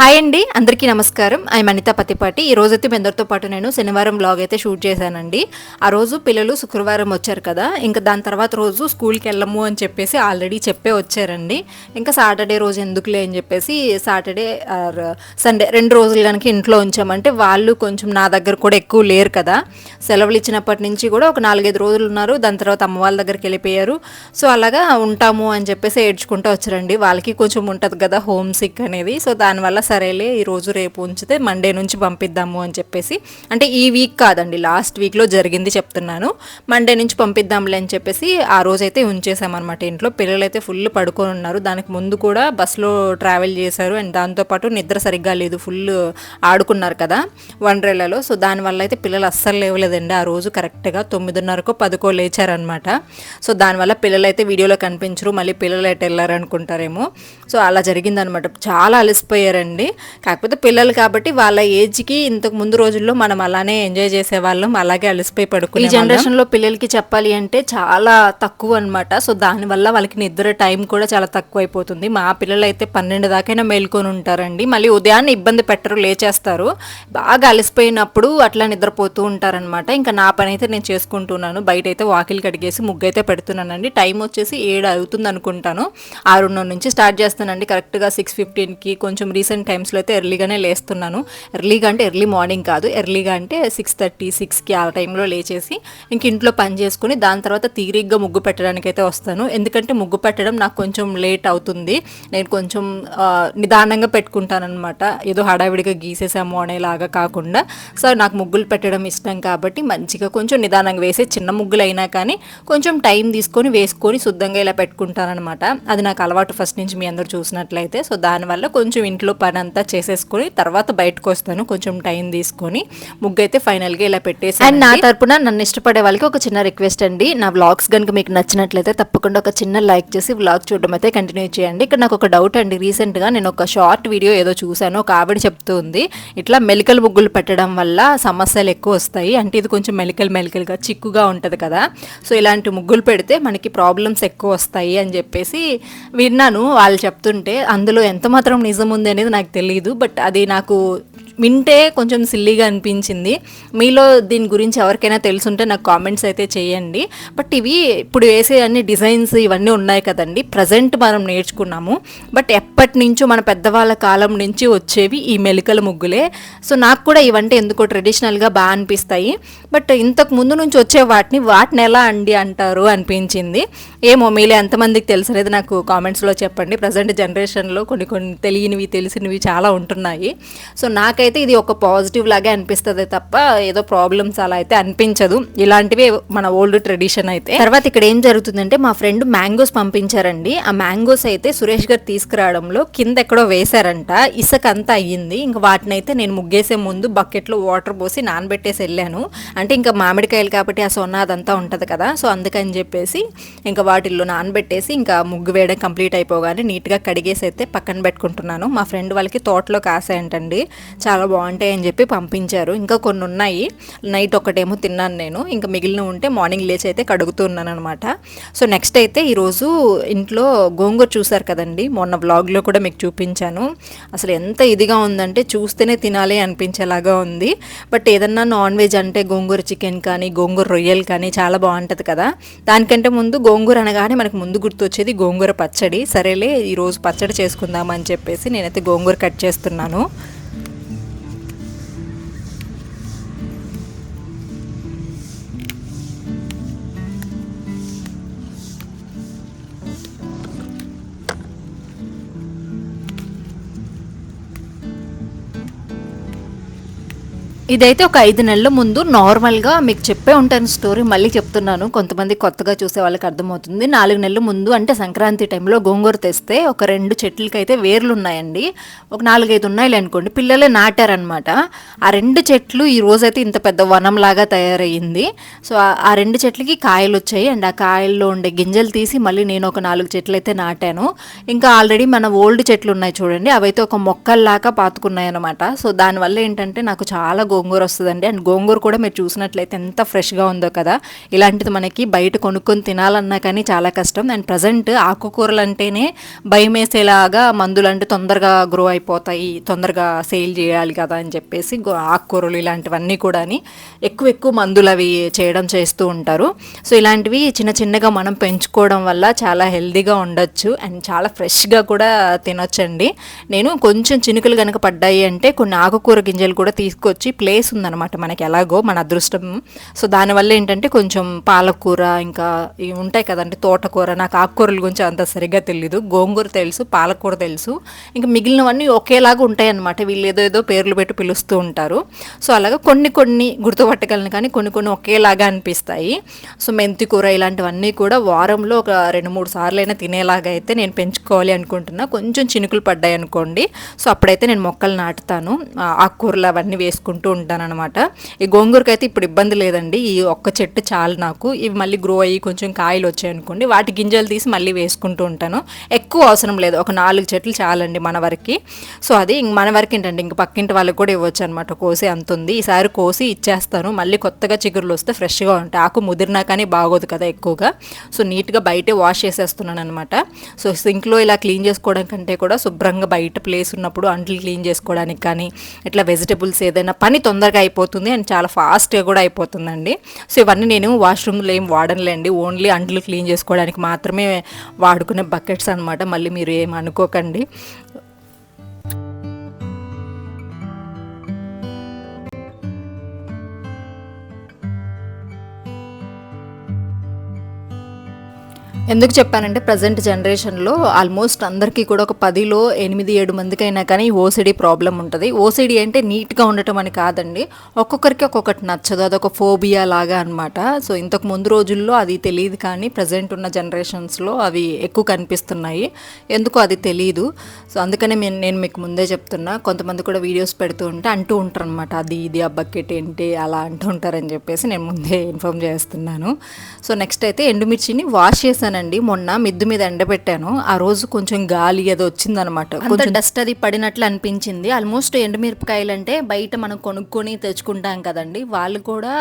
Hi అండి అందరికీ నమస్కారం. ఐ అనిత పతిపాటి. ఈ రోజైతే మీ అందరితో పాటు నేను శనివారం బ్లాగ్ అయితే షూట్ చేశానండి. ఆ రోజు పిల్లలు శుక్రవారం వచ్చారు కదా ఇంకా దాని తర్వాత రోజు స్కూల్కి వెళ్ళము అని చెప్పేసి ఆల్రెడీ చెప్పే వచ్చారండి. ఇంకా సాటర్డే రోజు ఎందుకులే అని చెప్పేసి సాటర్డే ఆర్ సండే రెండు రోజులు కనుక ఇంట్లో ఉంచామంటే వాళ్ళు కొంచెం నా దగ్గర కూడా ఎక్కువ లేరు కదా. సెలవులు ఇచ్చినప్పటి నుంచి కూడా ఒక నాలుగైదు రోజులు ఉన్నారు దాని తర్వాత అమ్మ వాళ్ళ దగ్గరికి వెళ్ళిపోయారు. సో అలాగా ఉంటాము అని చెప్పేసి ఏడ్చుకుంటూ వచ్చారండి. వాళ్ళకి కొంచెం ఉంటుంది కదా హోమ్ సిక్ అనేది. సో దానివల్ల సరేలే ఈ రోజు రేపు ఉంచితే మండే నుంచి పంపిద్దాము అని చెప్పేసి. అంటే ఈ వీక్ కాదండి లాస్ట్ వీక్లో జరిగింది చెప్తున్నాను. మండే నుంచి పంపిద్దాంలే అని చెప్పేసి ఆ రోజైతే ఉంచేసామన్నమాట ఇంట్లో. పిల్లలైతే ఫుల్ పడుకొని ఉన్నారు. దానికి ముందు కూడా బస్సులో ట్రావెల్ చేశారు. అండ్ దాంతోపాటు నిద్ర సరిగ్గా లేదు. ఫుల్ ఆడుకున్నారు కదా వండ్రేలలో సో దానివల్ల అయితే పిల్లలు అస్సలు లేవలేదండి. ఆ రోజు కరెక్ట్గా తొమ్మిదిన్నరకు పదుకో లేచారనమాట సో దానివల్ల పిల్లలు అయితే వీడియోలో కనిపించరు. మళ్ళీ పిల్లలు అయితే వెళ్ళారనుకుంటారేమో. సో అలా జరిగిందనమాట చాలా అలసిపోయారండి. కాకపోతే పిల్లలు కాబట్టి వాళ్ళ ఏజ్కి ఇంతకు ముందు రోజుల్లో మనం అలానే ఎంజాయ్ చేసేవాళ్ళం. అలాగే అలసిపోయి పడుకునే ఈ జనరేషన్లో పిల్లలకి చెప్పాలి అంటే చాలా తక్కువ అనమాట సో దానివల్ల వాళ్ళకి నిద్ర టైం కూడా చాలా తక్కువ అయిపోతుంది. మా పిల్లలు అయితే పన్నెండు దాకైనా మేల్కొని ఉంటారండి. మళ్ళీ ఉదయాన్నే ఇబ్బంది పెట్టరు లేచేస్తారు. బాగా అలసిపోయినప్పుడు అట్లా నిద్రపోతూ ఉంటారనమాట ఇంకా నా పని అయితే నేను చేసుకుంటున్నాను. బయట అయితే వాకిలు కడిగేసి ముగ్గు అయితే పెడుతున్నానండి. టైం వచ్చేసి ఏడు అవుతుంది అనుకుంటాను ఆరున్నర నుంచి స్టార్ట్ చేస్తానండి. కరెక్ట్గా సిక్స్ ఫిఫ్టీన్కి కొంచెం రీసెంట్ టైమ్స్లో అయితే ఎర్లీగానే లేస్తున్నాను. ఎర్లీగా అంటే ఎర్లీ మార్నింగ్ కాదు. ఎర్లీగా అంటే సిక్స్ థర్టీ సిక్స్కి ఆ టైంలో లేచేసి ఇంక ఇంట్లో పని చేసుకుని దాని తర్వాత తీరిగ్గా ముగ్గు పెట్టడానికి అయితే వస్తాను. ఎందుకంటే ముగ్గు పెట్టడం నాకు కొంచెం లేట్ అవుతుంది. నేను కొంచెం నిదానంగా పెట్టుకుంటానమాట ఏదో హడావిడిగా గీసేసాము అనేలాగా కాకుండా. సో నాకు ముగ్గులు పెట్టడం ఇష్టం కాబట్టి మంచిగా కొంచెం నిదానంగా వేసే చిన్న ముగ్గులు అయినా కానీ కొంచెం టైం తీసుకొని వేసుకొని శుద్ధంగా ఇలా పెట్టుకుంటానమాట అది నాకు అలవాటు ఫస్ట్ నుంచి మీ అందరూ చూసినట్లయితే. సో దానివల్ల కొంచెం ఇంట్లో పని అంతా చేసేసుకొని తర్వాత బయటకు వస్తాను. కొంచెం టైం తీసుకొని ముగ్గు అయితే ఫైనల్గా ఇలా పెట్టేసి అండ్ నా తరపున నన్ను ఇష్టపడే వాళ్ళకి ఒక చిన్న రిక్వెస్ట్ అండి. నా వ్లాగ్స్ కనుక మీకు నచ్చినట్లయితే తప్పకుండా ఒక చిన్న లైక్ చేసి వ్లాగ్ చూడడం అయితే కంటిన్యూ చేయండి. ఇక్కడ నాకు ఒక డౌట్ అండి. రీసెంట్గా నేను ఒక షార్ట్ వీడియో ఏదో చూశాను. ఒక ఆవిడ చెప్తుంది ఇట్లా మెలికలు ముగ్గులు పెట్టడం వల్ల సమస్యలు ఎక్కువ వస్తాయి. అంటే ఇది కొంచెం మెలికలు మెలికలుగా చిక్కుగా ఉంటుంది కదా. సో ఇలాంటి ముగ్గులు పెడితే మనకి ప్రాబ్లమ్స్ ఎక్కువ వస్తాయి అని చెప్పేసి విన్నాను. వాళ్ళు చెప్తుంటే అందులో ఎంత మాత్రం నిజం ఉంది అనేది నాకు తెలియదు బట్ అది నాకు వింటే కొంచెం సిల్లీగా అనిపించింది. మీలో దీని గురించి ఎవరికైనా తెలుసుంటే నాకు కామెంట్స్ అయితే చేయండి. బట్ ఇవి ఇప్పుడు వేసే అన్ని డిజైన్స్ ఇవన్నీ ఉన్నాయి కదండి. ప్రజెంట్ మనం నేర్చుకున్నాము. బట్ ఎప్పటి నుంచో మన పెద్దవాళ్ళ కాలం నుంచి వచ్చేవి ఈ మెలికల ముగ్గులే. సో నాకు కూడా ఇవంటే ఎందుకో ట్రెడిషనల్గా బాగా అనిపిస్తాయి. బట్ ఇంతకు ముందు నుంచి వచ్చే వాటిని వాటిని ఎలా అండి అంటారు అనిపించింది. ఏమో మీలో ఎంతమందికి తెలుసు అనేది నాకు కామెంట్స్లో చెప్పండి. ప్రజెంట్ జనరేషన్లో కొన్ని కొన్ని తెలియనివి తెలిసినవి చాలా ఉంటున్నాయి. సో నాకైతే ఇది ఒక పాజిటివ్ లాగే అనిపిస్తుంది తప్ప ఏదో ప్రాబ్లమ్స్ అలా అయితే అనిపించదు. ఇలాంటివి మన ఓల్డ్ ట్రెడిషన్ అయితే. తర్వాత ఇక్కడ ఏం జరుగుతుందంటే మా ఫ్రెండ్ మ్యాంగోస్ పంపించారండి. ఆ మ్యాంగోస్ అయితే సురేష్ గారు తీసుకురావడంలో కింద ఎక్కడో వేశారంట. ఇసుక అంతా అయ్యింది. ఇంకా వాటిని అయితే నేను ముగ్గేసే ముందు బకెట్లో వాటర్ పోసి నానబెట్టేసి వెళ్ళాను. అంటే ఇంకా మామిడికాయలు కాబట్టి ఆ సొన్న అదంతా ఉంటుంది కదా సో అందుకని చెప్పేసి ఇంకా వాటిల్లో నానబెట్టేసి ఇంకా ముగ్గు వేయడం కంప్లీట్ అయిపోగానే నీట్గా కడిగేసి అయితే పక్కన పెట్టుకుంటున్నాను. మా ఫ్రెండ్ వాళ్ళకి తోటలో కాసాయంటండి. చాలా బాగుంటాయి అని చెప్పి పంపించారు. ఇంకా కొన్ని ఉన్నాయి నైట్ ఒకటేమో తిన్నాను నేను. ఇంకా మిగిలిన ఉంటే మార్నింగ్ లేచి అయితే కడుగుతున్నాను అనమాట సో నెక్స్ట్ అయితే ఈరోజు ఇంట్లో గోంగూర చూసారు కదండి. మొన్న బ్లాగ్లో కూడా మీకు చూపించాను. అసలు ఎంత ఇదిగా ఉందంటే చూస్తేనే తినాలి అనిపించేలాగా ఉంది. బట్ ఏదన్నా నాన్ వెజ్ అంటే గోంగూర చికెన్ కానీ గోంగూర రొయ్యలు కానీ చాలా బాగుంటుంది కదా. దానికంటే ముందు గోంగూర అనగానే మనకు ముందు గుర్తొచ్చేది గోంగూర పచ్చడి. సరేలే ఈరోజు పచ్చడి చేసుకుందాం అని చెప్పేసి నేనైతే గోంగూర కట్ చేస్తున్నాను. ఇదైతే ఒక ఐదు నెలల ముందు నార్మల్గా మీకు చెప్పే ఉంటాను స్టోరీ మళ్ళీ చెప్తున్నాను. కొంతమంది కొత్తగా చూసే వాళ్ళకి అర్థమవుతుంది. నాలుగు నెలల ముందు అంటే సంక్రాంతి టైంలో గోంగూర తెస్తే ఒక రెండు చెట్లకి అయితే వేర్లు ఉన్నాయండి ఒక నాలుగైదు ఉన్నాయి అనుకోండి పిల్లలే నాటారనమాట ఆ రెండు చెట్లు ఈ రోజైతే ఇంత పెద్ద వనంలాగా తయారయ్యింది. సో ఆ- ఆ రెండు చెట్లకి కాయలు వచ్చాయి అండ్ ఆ కాయల్లో ఉండే గింజలు తీసి మళ్ళీ నేను ఒక నాలుగు చెట్లు అయితే నాటాను. ఇంకా ఆల్రెడీ మన ఓల్డ్ చెట్లు ఉన్నాయి చూడండి. అవైతే ఒక మొక్కల్లాగా పాతుకున్నాయి అనమాట సో దానివల్ల ఏంటంటే నాకు చాలా గోంగూర వస్తుందండి. అండ్ గోంగూర కూడా మీరు చూసినట్లయితే ఎంత ఫ్రెష్గా ఉందో కదా. ఇలాంటిది మనకి బయట కొనుక్కొని తినాలన్నా కానీ చాలా కష్టం. అండ్ ప్రజెంట్ ఆకుకూరలు అంటేనే భయం వేసేలాగా మందులు అంటే తొందరగా గ్రో అయిపోతాయి. తొందరగా సేల్ చేయాలి కదా అని చెప్పేసి ఆకుకూరలు ఇలాంటివన్నీ కూడా ఎక్కువ ఎక్కువ మందులు అవి చేయడం చేస్తూ ఉంటారు. సో ఇలాంటివి చిన్న చిన్నగా మనం పెంచుకోవడం వల్ల చాలా హెల్దీగా ఉండొచ్చు. అండ్ చాలా ఫ్రెష్గా కూడా తినొచ్చండి. నేను కొంచెం చినుకులు కనుక పడ్డాయి అంటే కొన్ని ఆకుకూర గింజలు కూడా తీసుకొచ్చి ప్లేస్ ఉందన్నమాట మనకి ఎలాగో మన అదృష్టం. సో దానివల్ల ఏంటంటే కొంచెం పాలకూర ఇంకా ఇవి ఉంటాయి కదండి తోటకూర నాకు ఆకుకూరల గురించి అంత సరిగ్గా తెలియదు గోంగూర తెలుసు పాలకూర తెలుసు. ఇంకా మిగిలినవన్నీ ఒకేలాగా ఉంటాయి అన్నమాట వీళ్ళు ఏదో ఏదో పేర్లు పెట్టి పిలుస్తూ ఉంటారు. సో అలాగా కొన్ని కొన్ని గుర్తుపట్టగలను కానీ కొన్ని కొన్ని ఒకేలాగా అనిపిస్తాయి. సో మెంతి కూర ఇలాంటివన్నీ కూడా వారంలో ఒక రెండు మూడు సార్లు అయినా తినేలాగా అయితే నేను పెంచుకోవాలి అనుకుంటున్నా. కొంచెం చినుకులు పడ్డాయి అనుకోండి సో అప్పుడైతే నేను మొక్కలు నాటుతాను. ఆకుకూరలు అవన్నీ వేసుకుంటూ ఉంటానన్నమాట ఈ గోంగూరకి అయితే ఇప్పుడు ఇబ్బంది లేదండి. ఈ ఒక్క చెట్టు చాలు నాకు. ఇవి మళ్ళీ గ్రో అయ్యి కొంచెం కాయలు వచ్చాయి అనుకోండి. వాటి గింజలు తీసి మళ్ళీ వేసుకుంటూ ఉంటాను. ఎక్కువ అవసరం లేదు. ఒక నాలుగు చెట్లు చాలండి మన వరకు. సో అది ఇంక మన వరకు ఏంటంటే ఇంక పక్కింటి వాళ్ళకి కూడా ఇవ్వచ్చు అనమాట కోసి అంత ఉంది. ఈసారి కోసి ఇచ్చేస్తాను. మళ్ళీ కొత్తగా చిగురులు వస్తే ఫ్రెష్గా ఉంటాయి. ఆకు ముదిరినా కానీ బాగోదు కదా ఎక్కువగా. సో నీట్గా బయటే వాష్ చేసేస్తున్నాను అనమాట సో సింక్లో ఇలా క్లీన్ చేసుకోవడం కంటే కూడా శుభ్రంగా బయట ప్లేస్ ఉన్నప్పుడు అంట్లు క్లీన్ చేసుకోవడానికి కానీ ఇట్లా వెజిటబుల్స్ ఏదైనా పని తొందరగా అయిపోతుంది అండ్ చాలా ఫాస్ట్గా కూడా అయిపోతుందండి. సో ఇవన్నీ నేను వాష్రూమ్లో ఏం వాడనులేండి. ఓన్లీ అండ్లు క్లీన్ చేసుకోవడానికి మాత్రమే వాడుకునే బకెట్స్ అనమాట మళ్ళీ మీరు ఏం అనుకోకండి. ఎందుకు చెప్పానంటే ప్రజెంట్ జనరేషన్లో ఆల్మోస్ట్ అందరికీ కూడా ఒక పదిలో ఎనిమిది ఏడు మందికైనా కానీ ఓసిడి ప్రాబ్లం ఉంటుంది. ఓసిడి అంటే నీట్గా ఉండటం అని కాదండి. ఒక్కొక్కరికి ఒక్కొక్కటి నచ్చదు. అదొక ఫోబియా లాగా అనమాట సో ఇంతకు ముందు రోజుల్లో అది తెలియదు కానీ ప్రజెంట్ ఉన్న జనరేషన్స్లో అవి ఎక్కువ కనిపిస్తున్నాయి. ఎందుకో అది తెలియదు సో అందుకనే నేను నేను మీకు ముందే చెప్తున్నా. కొంతమంది కూడా వీడియోస్ పెడుతూ ఉంటే అంటూ ఉంటారు అనమాట అది ఇది ఆ బకెట్ ఏంటి అలా అంటూ ఉంటారని చెప్పేసి నేను ముందే ఇన్ఫామ్ చేస్తున్నాను. సో నెక్స్ట్ అయితే ఎండుమిర్చిని వాష్ చేశానండి మొన్న మిద్దు మీద ఎండబెట్టాను. ఆ రోజు కొంచెం గాలి అది వచ్చిందనమాట. కొంచెం డస్ట్ అది పడినట్లు అనిపించింది. ఆల్మోస్ట్ ఎండుమిరపకాయలు అంటే బయట మనం కొనుక్కొని తెచ్చుకుంటాం కదండి. వాళ్ళు కూడా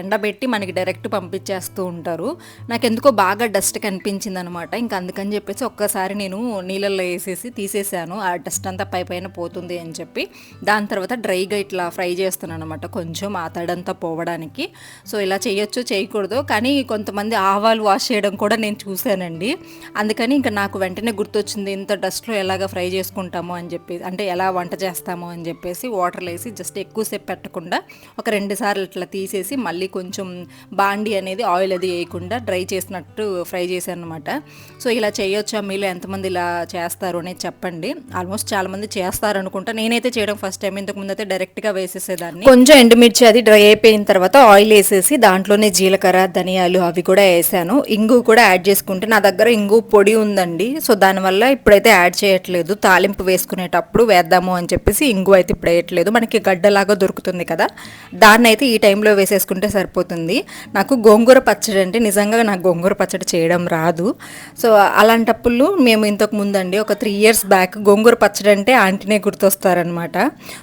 ఎండబెట్టి మనకి డైరెక్ట్ పంపించేస్తూ ఉంటారు. నాకు ఎందుకో బాగా డస్ట్ కనిపించింది అనమాట ఇంకా అందుకని చెప్పేసి ఒక్కసారి నేను నీళ్ళల్లో వేసేసి తీసేసాను. ఆ డస్ట్ అంతా పై పైన పోతుంది అని చెప్పి. దాని తర్వాత డ్రైగా ఇట్లా ఫ్రై చేస్తున్నాను అనమాట కొంచెం ఆ తడంతా పోవడానికి. సో ఇలా చేయొచ్చు చేయకూడదు. కానీ కొంతమంది ఆవాలు వాష్ చేయడం కూడా నేను చూశానండి. అందుకని ఇంకా నాకు వెంటనే గుర్తొచ్చింది ఇంత డస్ట్లో ఎలాగ ఫ్రై చేసుకుంటామో అని చెప్పేసి అంటే ఎలా వంట చేస్తామో అని చెప్పేసి వాటర్లో వేసి జస్ట్ ఎక్కువసేపు పెట్టకుండా ఒక రెండు సార్లు ఇట్లా తీసేసి మళ్ళీ కొంచెం బాండి అనేది ఆయిల్ అది వేయకుండా డ్రై చేసినట్టు ఫ్రై చేశాను అనమాట సో ఇలా చేయొచ్చా మీలో ఎంతమంది ఇలా చేస్తారు అనేది చెప్పండి. ఆల్మోస్ట్ చాలామంది చేస్తారు అనుకుంటా నేనైతే చేయడం ఫస్ట్ టైం ఇంతకుముందు అయితే డైరెక్ట్గా వేసేసేదాన్ని. కొంచెం ఎండుమిర్చి అది డ్రై అయిపోయిన తర్వాత ఆయిల్ వేసేసి దాంట్లోనే జీలకర్ర ధనియాలు అవి కూడా వేసాను. ఇంగు కూడా యాడ్ యాడ్ చేసుకుంటే నా దగ్గర ఇంగు పొడి ఉందండి. సో దానివల్ల ఇప్పుడైతే యాడ్ చేయట్లేదు. తాలింపు వేసుకునేటప్పుడు వేద్దాము అని చెప్పేసి ఇంగు అయితే ఇప్పుడు వేయట్లేదు. మనకి గడ్డలాగా దొరుకుతుంది కదా. దాన్ని అయితే ఈ టైంలో వేసేసుకుంటే సరిపోతుంది. నాకు గోంగూర పచ్చడి అంటే నిజంగా నాకు గోంగూర పచ్చడి చేయడం రాదు. సో అలాంటప్పుడు మేము ఇంతకు ముందండి ఒక త్రీ ఇయర్స్ బ్యాక్ గోంగూర పచ్చడి అంటే ఆంటీనే గుర్తొస్తారనమాట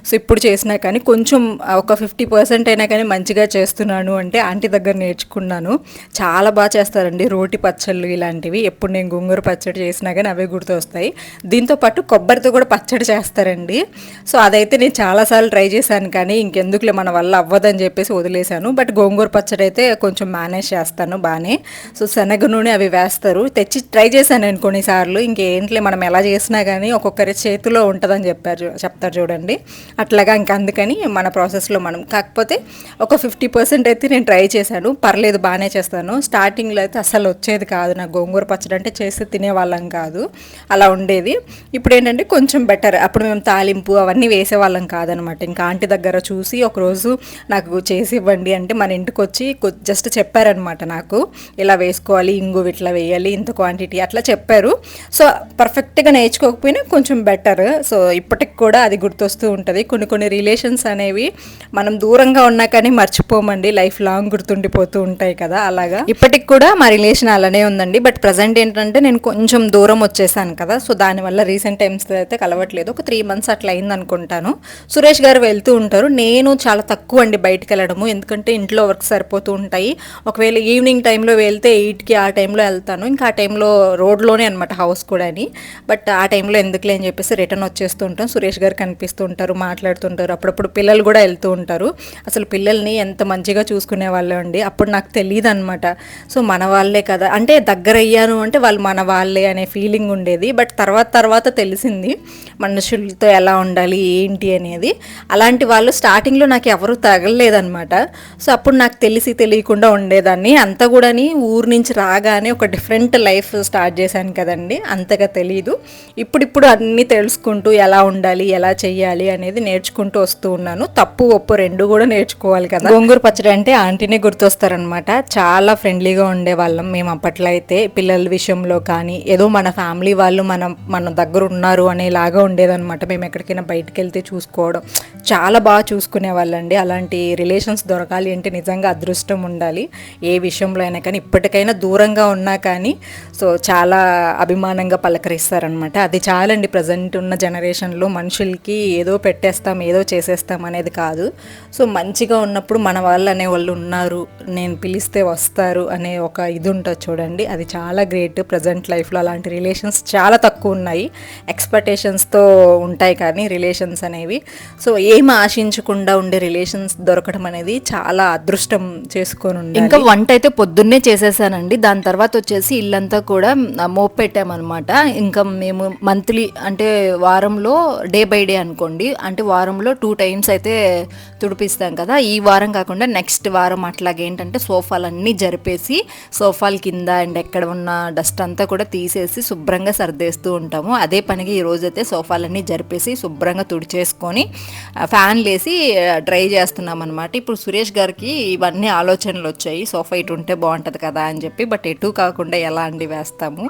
సో ఇప్పుడు చేసినా కానీ కొంచెం ఒక ఫిఫ్టీ పర్సెంట్ అయినా కానీ మంచిగా చేస్తున్నాను అంటే ఆంటీ దగ్గర నేర్చుకున్నాను. చాలా బాగా చేస్తారండి రోటి పచ్చళ్ళు ఇలాంటివి ఎప్పుడు నేను గోంగూర పచ్చడి చేసినా కానీ అవే గుర్తొస్తాయి. దీంతో పాటు కొబ్బరితో కూడా పచ్చడి చేస్తారండి. సో అదైతే నేను చాలాసార్లు ట్రై చేశాను కానీ ఇంకెందుకులే మన వల్ల అవ్వదని చెప్పేసి వదిలేశాను. బట్ గోంగూర పచ్చడి అయితే కొంచెం మేనేజ్ చేస్తాను బాగానే. సో శనగ నూనె అవి వేస్తారు. తెచ్చి ట్రై చేశాను నేను కొన్నిసార్లు ఇంకేంట్లే మనం ఎలా చేసినా కానీ ఒక్కొక్కరి చేతిలో ఉంటుందని చెప్పారు చూ- చెప్తారు చూడండి. అట్లాగా ఇంక అందుకని మన ప్రాసెస్లో మనం కాకపోతే ఒక ఫిఫ్టీ పర్సెంట్ అయితే నేను ట్రై చేశాను. పర్లేదు బాగానే చేస్తాను. స్టార్టింగ్లో అయితే అసలు వచ్చేది కాదు. కాదు. నాకు గోంగూర పచ్చడి అంటే చేసి తినేవాళ్ళం కాదు. అలా ఉండేది. ఇప్పుడు ఏంటంటే కొంచెం బెటర్ అప్పుడు మేము తాలింపు అవన్నీ వేసేవాళ్ళం కాదనమాట. ఇంకా ఆంటీ దగ్గర చూసి ఒకరోజు నాకు చేసి ఇవ్వండి అంటే మన ఇంటికి వచ్చి జస్ట్ చెప్పారనమాట నాకు. ఇలా వేసుకోవాలి ఇంగు ఇట్లా వేయాలి ఇంత క్వాంటిటీ అట్లా చెప్పారు. సో పర్ఫెక్ట్గా నేర్చుకోకపోయినా కొంచెం బెటర్ సో ఇప్పటికి కూడా అది గుర్తొస్తూ ఉంటుంది. కొన్ని కొన్ని రిలేషన్స్ అనేవి మనం దూరంగా ఉన్నా కానీ మర్చిపోమండి. లైఫ్ లాంగ్ గుర్తుండిపోతూ ఉంటాయి కదా అలాగా. ఇప్పటికి కూడా మా రిలేషన్ అలానే ఉందండి. బట్ ప్రజెంట్ ఏంటంటే నేను కొంచెం దూరం వచ్చేసాను కదా. సో దానివల్ల రీసెంట్ టైమ్స్ అయితే కలవట్లేదు. ఒక త్రీ మంత్స్ అట్లా అయింది అనుకుంటాను. సురేష్ గారు వెళ్తూ ఉంటారు. నేను చాలా తక్కువ అండి బయటకు వెళ్ళడము. ఎందుకంటే ఇంట్లో వర్క్ సరిపోతూ ఉంటాయి. ఒకవేళ ఈవినింగ్ టైంలో వెళ్తే ఎయిట్కి ఆ టైంలో వెళ్తాను. ఇంకా ఆ టైంలో రోడ్లోనే అనమాట హౌస్ కూడా అని. బట్ ఆ టైంలో ఎందుకులే అని చెప్పేసి రిటర్న్ వచ్చేస్తూ ఉంటాం. సురేష్ గారు కనిపిస్తూ ఉంటారు మాట్లాడుతుంటారు అప్పుడప్పుడు పిల్లలు కూడా వెళ్తూ ఉంటారు. అసలు పిల్లల్ని ఎంత మంచిగా చూసుకునే వాళ్ళం అండి. అప్పుడు నాకు తెలియదు అనమాట సో మన వాళ్ళే కదా. అంటే దగ్గర అయ్యాను అంటే వాళ్ళు మన వాళ్ళే అనే ఫీలింగ్ ఉండేది. బట్ తర్వాత తర్వాత తెలిసింది మనుషులతో ఎలా ఉండాలి ఏంటి అనేది. అలాంటి వాళ్ళు స్టార్టింగ్లో నాకు ఎవరు తగలలేదనమాట సో అప్పుడు నాకు తెలిసి తెలియకుండా ఉండేదాన్ని. అంతా కూడాని ఊరు నుంచి రాగానే ఒక డిఫరెంట్ లైఫ్ స్టార్ట్ చేశాను కదండి. అంతగా తెలియదు ఇప్పుడిప్పుడు అన్నీ తెలుసుకుంటూ ఎలా ఉండాలి ఎలా చేయాలి అనేది నేర్చుకుంటూ వస్తూ ఉన్నాను. తప్పు ఒప్పు రెండు కూడా నేర్చుకోవాలి కదా. గోంగూర పచ్చడి అంటే ఆంటీనే గుర్తొస్తారనమాట చాలా ఫ్రెండ్లీగా ఉండేవాళ్ళం మేము అప్పట్లో. అయితే పిల్లల విషయంలో కానీ ఏదో మన ఫ్యామిలీ వాళ్ళు మన మన దగ్గర ఉన్నారు అనేలాగా ఉండేదన్నమాట. మేము ఎక్కడికైనా బయటకు వెళ్తే చూసుకోవడం. చాలా బాగా చూసుకునే వాళ్ళండి. అలాంటి రిలేషన్స్ దొరకాలి అంటే నిజంగా అదృష్టం ఉండాలి. ఏ విషయంలో అయినా కానీ ఇప్పటికైనా దూరంగా ఉన్నా కానీ సో చాలా అభిమానంగా పలకరిస్తారనమాట అది చాలండి. ప్రజెంట్ ఉన్న జనరేషన్లో మనుషులకి ఏదో పెట్టేస్తాం ఏదో చేసేస్తాం అనేది కాదు. సో మంచిగా ఉన్నప్పుడు మన వాళ్ళు అనే వాళ్ళు ఉన్నారు నేను పిలిస్తే వస్తారు అనే ఒక ఇది ఉంటుంది చూడండి. అది చాలా గ్రేట్. ప్రజెంట్ లైఫ్లో అలాంటి రిలేషన్స్ చాలా తక్కువ ఉన్నాయి. ఎక్స్పెక్టేషన్స్తో ఉంటాయి కానీ రిలేషన్స్ అనేవి. సో ఏ ఆశించకుండా ఉండే రిలేషన్స్ దొరకడం అనేది చాలా అదృష్టం చేసుకొని ఉండే ఇంకా వంట అయితే పొద్దున్నే చేసేసానండి. దాని తర్వాత వచ్చేసి ఇల్లంతా కూడా మోప్ పెట్టామన్నమాట ఇంకా మేము మంత్లీ అంటే వారంలో డే బై డే అనుకోండి. అంటే వారంలో టూ టైమ్స్ అయితే తుడిపిస్తాం కదా. ఈ వారం కాకుండా నెక్స్ట్ వారం అట్లాగే ఏంటంటే సోఫాలన్నీ జరిపేసి సోఫాల కింద అండ్ ఎక్కడ ఉన్న డస్ట్ అంతా కూడా తీసేసి శుభ్రంగా సర్దేస్తూ ఉంటాము. అదే పనికి ఈ రోజైతే సోఫాలన్నీ జరిపేసి శుభ్రంగా తుడిచేసుకొని ఫ్యాన్ లేసి డ్రై చేస్తున్నాం అనమాట ఇప్పుడు సురేష్ గారికి ఇవన్నీ ఆలోచనలు వచ్చాయి. సోఫా ఇటు ఉంటే బాగుంటుంది కదా అని చెప్పి బట్ ఎటు కాకుండా ఎలా అండి వేస్తాము?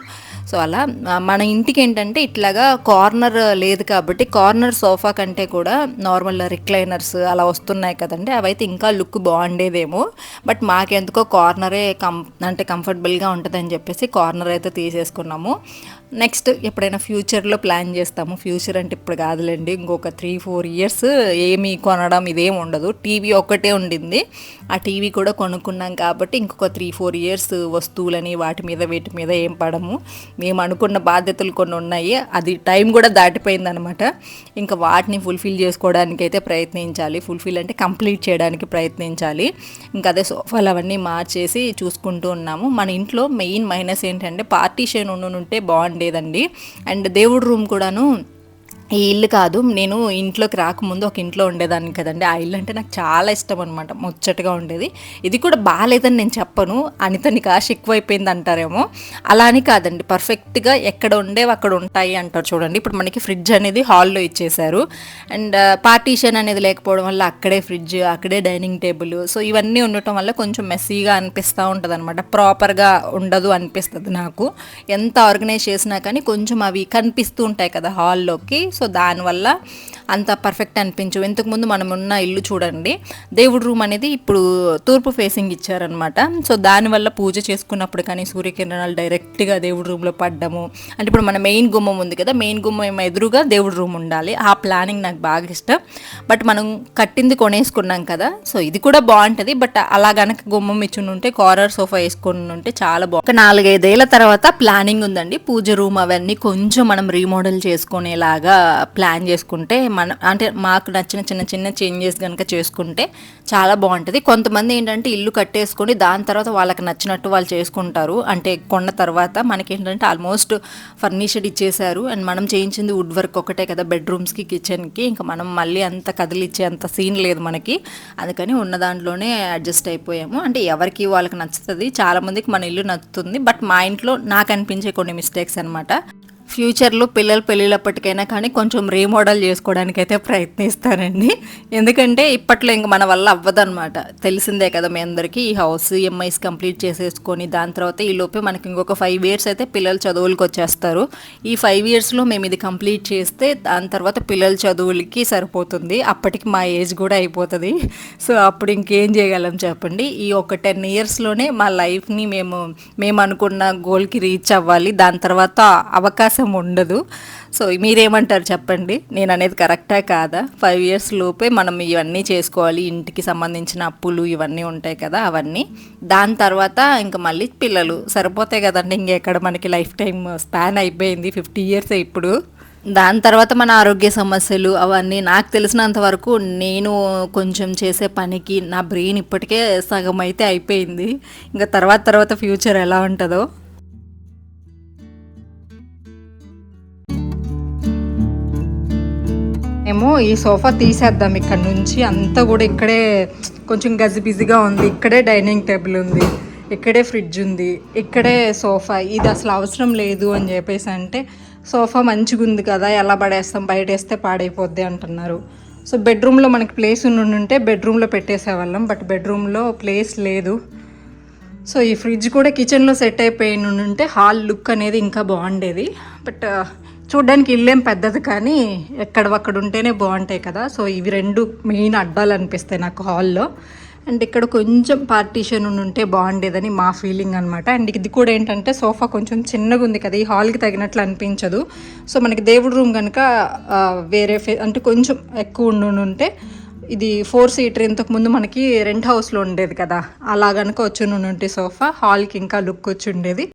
సో అలా మన ఇంటికి ఏంటంటే ఇట్లాగా కార్నర్ లేదు కాబట్టి కార్నర్ సోఫా కంటే కూడా నార్మల్ రిక్లైనర్స్ అలా వస్తున్నాయి కదండి. అవైతే ఇంకా లుక్ బాగుండేదేమో. బట్ మాకెందుకో కార్నరే కం అంటే కంఫర్టబుల్గా ఉంటుందని చెప్పేసి కార్నర్ అయితే తీసేసుకున్నాము. నెక్స్ట్ ఎప్పుడైనా ఫ్యూచర్లో ప్లాన్ చేస్తాము. ఫ్యూచర్ అంటే ఇప్పుడు కాదులేండి ఇంకొక త్రీ ఫోర్ ఇయర్స్ ఏమి కొనడం ఇదేం ఉండదు. టీవీ ఒక్కటే ఉండింది. ఆ టీవీ కూడా కొనుక్కున్నాం కాబట్టి ఇంకొక త్రీ ఫోర్ ఇయర్స్ వస్తువులని వాటి మీద వీటి మీద ఏం పడము. మేము అనుకున్న బాధ్యతలు కొన్ని ఉన్నాయి. అది టైం కూడా దాటిపోయింది అనమాట ఇంకా వాటిని ఫుల్ఫిల్ చేసుకోవడానికి అయితే ప్రయత్నించాలి. ఫుల్ఫిల్ అంటే కంప్లీట్ చేయడానికి ప్రయత్నించాలి. ఇంకా అదే సోఫాలు అవన్నీ మార్చేసి చూసుకుంటూ ఉన్నాము. మన ఇంట్లో మెయిన్ మైనస్ ఏంటంటే పార్టీషన్ ఉండుంటే ఉండేదండి. అండ్ దేవుడి రూమ్ కూడాను ఈ ఇల్లు కాదు నేను ఇంట్లోకి రాకముందు ఒక ఇంట్లో ఉండేదాన్ని కదండి. ఆ ఇల్లు అంటే నాకు చాలా ఇష్టం అనమాట ముచ్చటగా ఉండేది. ఇది కూడా బాగాలేదని నేను చెప్పను అనిత నీకు ఆశ ఎక్కువైపోయింది అంటారేమో. అలా అని కాదండి పర్ఫెక్ట్గా ఎక్కడ ఉండేవి అక్కడ ఉంటాయి అంటారు చూడండి. ఇప్పుడు మనకి ఫ్రిడ్జ్ అనేది హాల్లో ఇచ్చేశారు. అండ్ పార్టీషన్ అనేది లేకపోవడం వల్ల అక్కడే ఫ్రిడ్జ్ అక్కడే డైనింగ్ టేబుల్. సో ఇవన్నీ ఉండటం వల్ల కొంచెం మెస్సీగా అనిపిస్తూ ఉంటుంది అనమాట ప్రాపర్గా ఉండదు అనిపిస్తుంది నాకు. ఎంత ఆర్గనైజ్ చేసినా కానీ కొంచెం అవి కనిపిస్తూ ఉంటాయి కదా హాల్లోకి. సో దానివల్ల అంత పర్ఫెక్ట్ అనిపించవు. ఇంతకుముందు మనం ఉన్న ఇల్లు చూడండి దేవుడి రూమ్ అనేది ఇప్పుడు తూర్పు ఫేసింగ్ ఇచ్చారనమాట సో దానివల్ల పూజ చేసుకున్నప్పుడు కానీ సూర్యకిరణాలు డైరెక్ట్గా దేవుడి రూమ్లో పడ్డము. అంటే ఇప్పుడు మన మెయిన్ గుమ్మం ఉంది కదా మెయిన్ గుమ్మం ఎదురుగా దేవుడి రూమ్ ఉండాలి. ఆ ప్లానింగ్ నాకు బాగా ఇష్టం. బట్ మనం కట్టింది కొనేసుకున్నాం కదా సో ఇది కూడా బాగుంటుంది. బట్ అలా గనక గుమ్మం ఇచ్చుని ఉంటే కార్నర్ సోఫా వేసుకుని ఉంటే చాలా బాగుంది ఒక నాలుగైదేళ్ళ తర్వాత ప్లానింగ్ ఉందండి. పూజ రూమ్ అవన్నీ కొంచెం మనం రీమోడల్ చేసుకునేలాగా ప్లాన్ చేసుకుంటే మన అంటే మాకు నచ్చిన చిన్న చిన్న చేంజెస్ కనుక చేసుకుంటే చాలా బాగుంటుంది. కొంతమంది ఏంటంటే ఇల్లు కట్టేసుకొని దాని తర్వాత వాళ్ళకి నచ్చినట్టు వాళ్ళు చేసుకుంటారు. అంటే కొన్న తర్వాత మనకి ఏంటంటే ఆల్మోస్ట్ ఫర్నిషర్డ్ ఇచ్చేశారు. అండ్ మనం చేయించింది వుడ్ వర్క్ ఒకటే కదా బెడ్రూమ్స్కి కిచెన్కి. ఇంకా మనం మళ్ళీ అంత కదిలిచ్చే అంత సీన్ లేదు మనకి. అందుకని ఉన్న దాంట్లోనే అడ్జస్ట్ అయిపోయాము. అంటే ఎవరికి వాళ్ళకి నచ్చుతుంది చాలామందికి మన ఇల్లు నచ్చుతుంది. బట్ మా ఇంట్లో నాకు అనిపించే కొన్ని మిస్టేక్స్ అనమాట ఫ్యూచర్లో పిల్లలు పెళ్ళిళ్ళప్పటికైనా కానీ కొంచెం రీమోడల్ చేసుకోవడానికి అయితే ప్రయత్నిస్తానండి ఎందుకంటే ఇప్పట్లో ఇంక మన వల్ల అవ్వదన్నమాట. తెలిసిందే కదా మీ అందరికీ ఈ హౌస్ ఈఎంఐస్ కంప్లీట్ చేసేసుకొని దాని తర్వాత ఈ లోపే మనకి ఇంకొక ఫైవ్ ఇయర్స్ అయితే పిల్లలు చదువులకు వచ్చేస్తారు. ఈ ఫైవ్ ఇయర్స్లో మేము ఇది కంప్లీట్ చేస్తే దాని తర్వాత పిల్లల చదువులకి సరిపోతుంది. అప్పటికి మా ఏజ్ కూడా అయిపోతుంది. సో అప్పుడు ఇంకేం చేయగలం చెప్పండి. ఈ ఒక టెన్ ఇయర్స్లోనే మా లైఫ్ని మేము మేము అనుకున్న గోల్కి రీచ్ అవ్వాలి. దాని తర్వాత అవకాశం ఉండదు. సో మీరేమంటారు చెప్పండి? నేను అనేది కరెక్టా కాదా? ఫైవ్ ఇయర్స్ లోపే మనం ఇవన్నీ చేసుకోవాలి. ఇంటికి సంబంధించిన అప్పులు ఇవన్నీ ఉంటాయి కదా అవన్నీ. దాని తర్వాత ఇంకా మళ్ళీ పిల్లలు. సరిపోతాయి కదండి ఇంకెక్కడ మనకి లైఫ్ టైం స్పాన్ అయిపోయింది ఫిఫ్టీ ఇయర్స్ ఇప్పుడు. దాని తర్వాత మన ఆరోగ్య సమస్యలు అవన్నీ నాకు తెలిసినంత వరకు నేను కొంచెం చేసే పనికి నా బ్రెయిన్ ఇప్పటికే సగం అయితే అయిపోయింది. ఇంకా తర్వాత తర్వాత ఫ్యూచర్ ఎలా ఉంటుందో. ఏమో ఈ సోఫా తీసేద్దాం ఇక్కడ నుంచి. అంతా కూడా ఇక్కడే కొంచెం గజిబిజిగా ఉంది. ఇక్కడే డైనింగ్ టేబుల్ ఉంది. ఇక్కడే ఫ్రిడ్జ్ ఉంది. ఇక్కడే సోఫా. ఇది అసలు అవసరం లేదు అని చెప్పేసి అంటే సోఫా మంచిగా ఉంది కదా ఎలా పడేస్తాం? బయట వేస్తే పాడైపోద్ది అంటున్నారు. సో బెడ్రూమ్లో మనకి ప్లేస్ ఉంటే బెడ్రూమ్లో పెట్టేసేవాళ్ళం. బట్ బెడ్రూమ్లో ప్లేస్ లేదు. సో ఈ ఫ్రిడ్జ్ కూడా కిచెన్లో సెట్ అయిపోయి ఉంటే హాల్ లుక్ అనేది ఇంకా బాగుండేది. బట్ చూడ్డానికి ఇల్లేం పెద్దది కానీ ఎక్కడవక్కడ ఉంటేనే బాగుంటాయి కదా. సో ఇవి రెండు మెయిన్ అడ్డాలు అనిపిస్తాయి నాకు హాల్లో. అండ్ ఇక్కడ కొంచెం పార్టీషన్ ఉంటే బాగుండేదని మా ఫీలింగ్ అనమాట అండ్ ఇది కూడా ఏంటంటే సోఫా కొంచెం చిన్నగా ఉంది కదా ఈ హాల్కి తగినట్లు అనిపించదు. సో మనకి దేవుడి రూమ్ కనుక వేరే ఫే అంటే కొంచెం ఎక్కువ ఉండుంటే ఉంటే ఇది ఫోర్ సీటర్ ఇంతకుముందు మనకి రెంట్ హౌస్లో ఉండేది కదా. అలా కనుక వచ్చి ఉంటే సోఫా హాల్కి ఇంకా లుక్ వచ్చి ఉండేది.